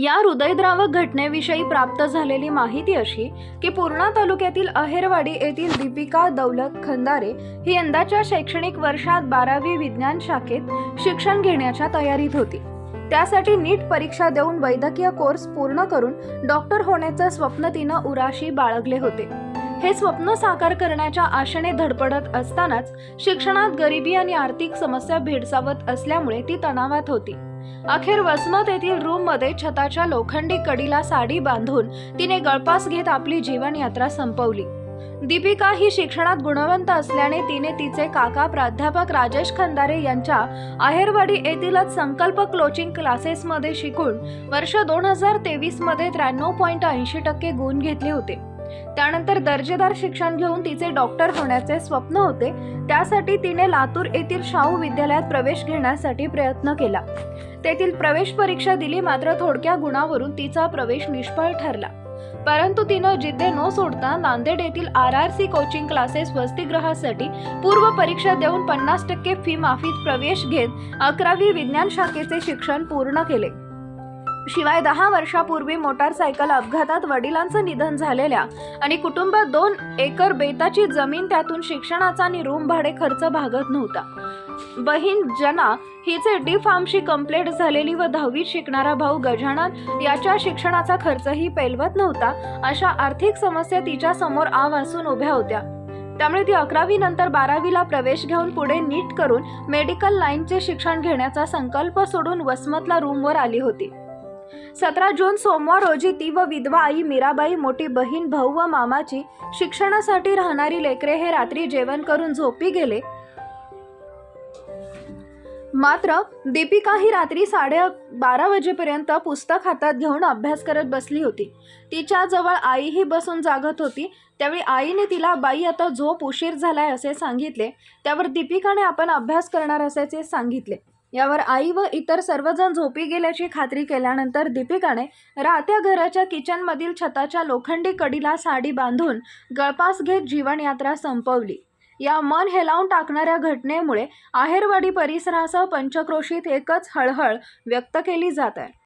या हृदयद्रावक घटनेविषयी प्राप्त झालेली माहिती अशी की पूर्णा तालुक्यातील अहेरवाडी येथील दीपिका दौलत खंदारे ही यंदाच्या शैक्षणिक वर्षात बारावी विज्ञान शाखेत शिक्षण घेण्याच्या तयारीत होती. त्यासाठी नीट परीक्षा देऊन वैद्यकीय कोर्स पूर्ण करून डॉक्टर होण्याचं स्वप्न तिनं उराशी बाळगले होते. हे स्वप्न साकार करण्याच्या आशेने धडपडत असतानाच शिक्षणात गरिबी आणि आर्थिक समस्या भेडसावत असल्यामुळे ती तणावात होती. अखेर वसमत येथील रूममध्ये छताच्या लोखंडी कडीला साडी बांधून तिने गळपास घेत आपली जीवनयात्रा संपवली. दीपिका ही शिक्षणात गुणवंत असल्याने तिने तिचे काका प्राध्यापक राजेश खंदारे यांच्या आहेरवाडी येथीलच संकल्प क्लोचिंग क्लासेसमध्ये शिकून वर्ष दोन हजार तेवीसमध्ये त्र्याण्णव पॉईंट ऐंशी टक्के गुण घेतले होते. त्यानंतर दर्जेदार शिक्षण घेऊन तिचे डॉक्टर होण्याचे स्वप्न होते. त्यासाठी तिने लातूर येथील शाहू विद्यालयात प्रवेश घेण्यासाठी प्रयत्न केला. तेथील प्रवेश परीक्षा दिली मात्र थोडक्या गुणावरून तिचा प्रवेश निष्फळ ठरला. परंतु तिनं जिद्दे न सोडता नांदेड येथील R R C coaching classes वसतिगृहासाठी पूर्व परीक्षा देऊन पन्नास टक्के फी माफीत प्रवेश घेत अकरावी विज्ञान शाखेचे शिक्षण पूर्ण केले. शिवाय दहा वर्षापूर्वी मोटारसायकल अपघातात वडिलांचं निधन झालेल्या आणि कुटुंबात दोन एकर बेताची जमीन त्यातून शिक्षणाचा आणि रूम भाडे खर्च भागत नव्हता. बहीण जना हिचे डी फार्मशी कंप्लेंट झालेली व दहावीत शिकणारा भाऊ गजानन याच्या शिक्षणाचा खर्चही पेलवत नव्हता अशा आर्थिक समस्या तिच्या समोर आव असून उभ्या होत्या. त्यामुळे ती अकरावी नंतर बारावीला प्रवेश घेऊन पुढे नीट करून मेडिकल लाईनचे शिक्षण घेण्याचा संकल्प सोडून वसमतला रूमवर आली होती. सतरा जून सोमवार रोजी ती व विधवा आई मीराबाई मोठी बहीण भाऊ व मामाची शिक्षणासाठी राहणारी लेकरे हे रात्री जेवण करून झोपी गेले. मात्र दीपिका ही रात्री साडे बारा वाजेपर्यंत पुस्तक हातात घेऊन अभ्यास करत बसली होती. तिच्या जवळ आईही बसून जागत होती. त्यावेळी आईने तिला बाई आता झोप उशीर झालाय असे सांगितले. त्यावर दीपिकाने आपण अभ्यास करणार असल्याचे सांगितले. यावर आई व इतर सर्वजण झोपी गेल्याची खात्री केल्यानंतर दीपिकाने राहत्या घराच्या किचनमधील छताच्या लोखंडी कडीला साडी बांधून गळपास घेत जीवनयात्रा संपवली. या मन हेलावून टाकणाऱ्या घटनेमुळे आहेरवाडी परिसरासह पंचक्रोशीत एकच हळहळ व्यक्त केली जात आहे.